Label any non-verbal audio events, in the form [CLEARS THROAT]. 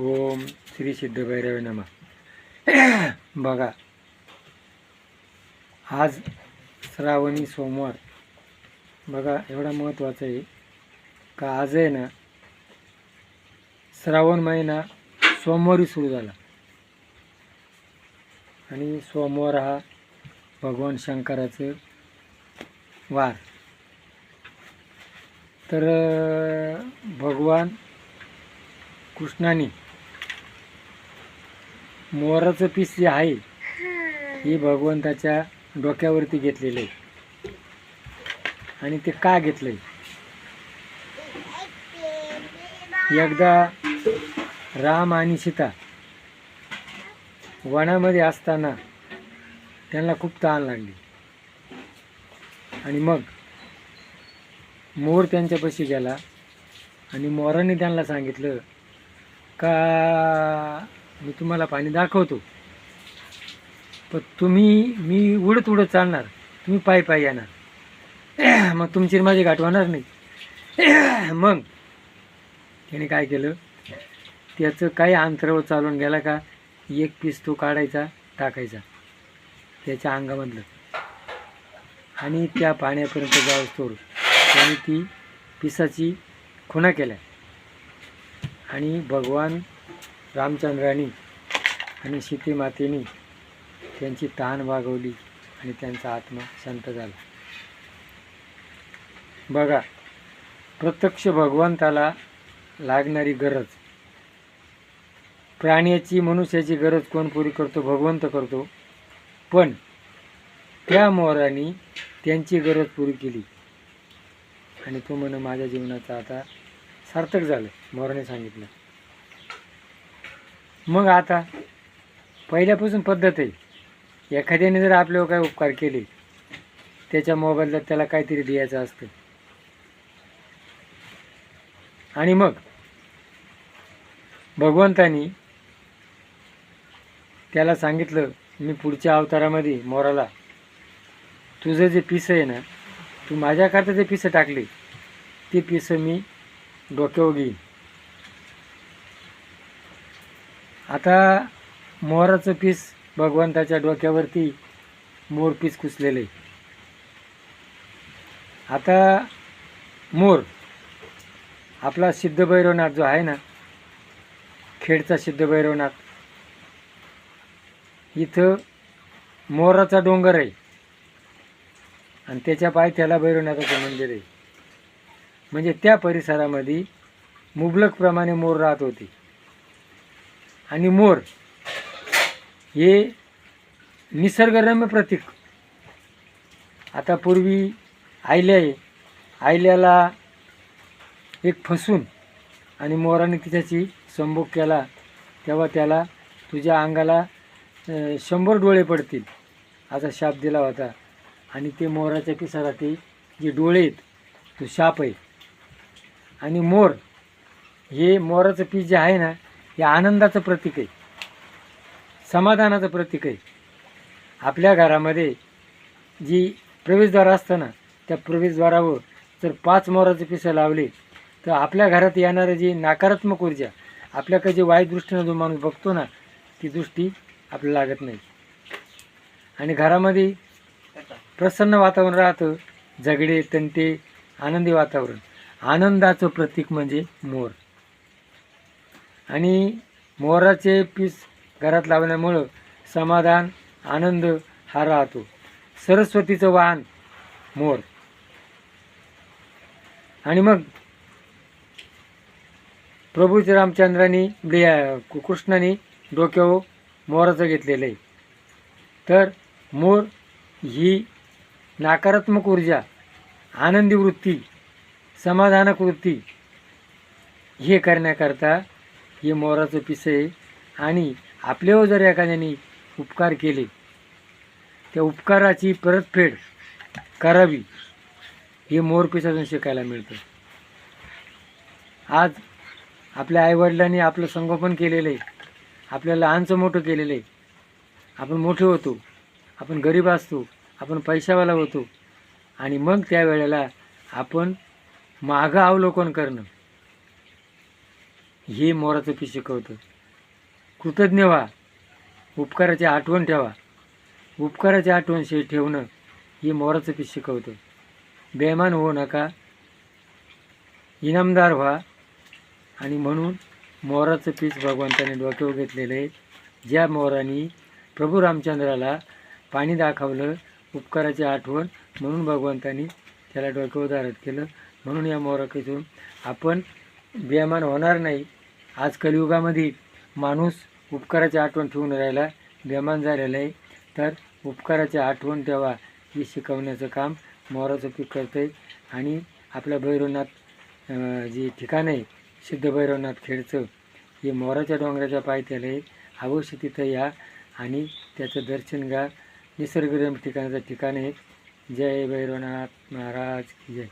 ओम श्री सिद्ध भैरव नमा। बघा आज श्रावणी सोमवार। बघा एवढा महत्त्वाचा आहे का आज आहे ना श्रावण महिना सोमवारी सुरू झाला. आणि सोमवार हा भगवान शंकराचं वार. तर भगवान कृष्णाने मोराचं पीस जे आहे हे. भगवंताच्या डोक्यावरती घेतलेलं आहे. आणि ते का घेतलंय? एकदा राम आणि सीता वनामध्ये असताना त्यांना खूप तहान लागली. आणि मग मोर त्यांच्यापाशी गेला आणि मोराने त्यांना सांगितलं का मी तुम्हाला पाणी दाखवतो. पण तुम्ही मी उडत उडत चालणार. तुम्ही पायी पायी येणार. [CLEARS THROAT] मग तुमची माझी गाठ होणार नाही. [CLEARS THROAT] मग त्याने काय केलं? त्याचं काही अंतरावर चालून गेला का? एक पीस तो काढायचा टाकायचा. त्याच्या अंगामधलं. आणि त्या पाण्यापर्यंत जाऊस तोड त्याने ती पिसाची खुणा केल्या. आणि भगवान रामचंद्रांनी आणि सीतेमातेनी त्यांची तहान भागवली आणि त्यांचा आत्मा शांत झाला. बघा प्रत्यक्ष भगवंताला लागणारी गरज प्राण्याची मनुष्याची गरज कोण पुरी करतो? भगवंत करतो. पण त्या मोराने त्यांची गरज पुरी केली. आणि तो म्हण माझ्या जीवनाचं आता सार्थक झालं. मोराने सांगितलं. मग आता पहिल्यापासून पद्धत आहे. एखाद्याने जर आपल्यावर काय उपकार केले त्याच्या मोबाईलला त्याला काहीतरी द्यायचं असतं. आणि मग भगवंतानी त्याला सांगितलं मी पुढच्या अवतारामध्ये मोराला तुझं जे पिसं आहे ना तू माझ्याकरता जे पिसं टाकले ते पिसं मी डोक्यावर घेईन. आता मोराचं पीस भगवंताच्या डोक्यावरती मोर पीस कुसलेलं. आहे आता मोर आपला सिद्ध भैरवनाथ जो आहे ना खेडचा सिद्ध भैरवनाथ इथं मोराचा डोंगर आहे. आणि त्याच्या पायथ्याला भैरवनाथाचं मंदिर आहे. म्हणजे त्या परिसरामध्ये मुबलकप्रमाणे मोर राहत होती. आणि मोर हे निसर्गरम्य प्रतीक. आता पूर्वी आयल्या आहे. आयल्याला एक फसून आणि मोराने तिच्याची संभोग केला तेव्हा त्याला तुझ्या अंगाला शंभर डोळे पडतील असा शाप दिला होता. आणि ते मोराच्या पिसाला ते जे डोळे आहेत तो शाप आहे. आणि मोर हे मोराचं पीस जे आहे ना हे आनंदाचं प्रतीक आहे. समाधानाचं प्रतीक आहे. आपल्या घरामध्ये जी प्रवेशद्वार असतं ना त्या प्रवेशद्वारावर जर पाच मोराचे पिसं लावले तर आपल्या घरात येणारं जी नकारात्मक ऊर्जा आपल्याकडे जे वाईट दृष्टीनं जो माणूस बघतो ना ती दृष्टी आपल्याला लागत नाही. आणि घरामध्ये प्रसन्न वातावरण राहतं झगडे तंटे आनंदी वातावरण. आनंदाचं प्रतीक म्हणजे मोर. आणि मोराचे पीस घरात लावल्यामुळं समाधान आनंद हा राहतो. सरस्वतीचं वाहन मोर. आणि मग प्रभू रामचंद्रांनी कृष्णाने डोक्यावर मोराचं घेतलेलं आहे. तर मोर ही नकारात्मक ऊर्जा आनंदी वृत्ती समाधानक वृत्ती हे करण्याकरता हे मोराचं पिसं आहे. आणि आपल्यावर जर एखाद्याने उपकार केले त्या उपकाराची परतफेड करावी हे मोरपिसातून शिकायला मिळतं. आज आपल्या आईवडिलांनी आपलं संगोपन केलेलं आहे. आपल्याला लहानचं मोठं केलेलं आहे. आपण मोठे होतो. आपण गरीब असतो. आपण पैशावाला होतो. आणि मग त्यावेळेला आपण मागं अवलोकन करणं. हे मोराचं पीस शिकवतं. कृतज्ञ व्हा. उपकाराची आठवण ठेवा. उपकाराची आठवण शे ठेवणं हे मोराचं पीस शिकवतं. बेमान होऊ नका. इनामदार व्हा. आणि म्हणून मोराचं पीस भगवंताने डोक्यावर घेतलेलं आहे. ज्या मोराने प्रभू रामचंद्राला पाणी दाखवलं उपकाराची आठवण म्हणून भगवंतानी त्याला डोक्यावर धारत केलं. म्हणून या मोराकडून आपण बेमान होणार नाही. आज कलियुगामध्ये माणूस उपकाराची आठवण ठेवून राहिला बेमान झालेला आहे. तर उपकाराची आठवण ठेवा. हे शिकवण्याचं काम मोराचं पीक करतं आहे आणि आपल्या भैरवनाथ जे ठिकाण आहे सिद्ध भैरवनाथ खेडचं हे मोराच्या डोंगराच्या पायथ्याला आहे. अवश्य तिथं या आणि त्याचं दर्शन घ्या. निसर्गरम्य ठिकाणाचं ठिकाण आहे. जय भैरवनाथ महाराज जय.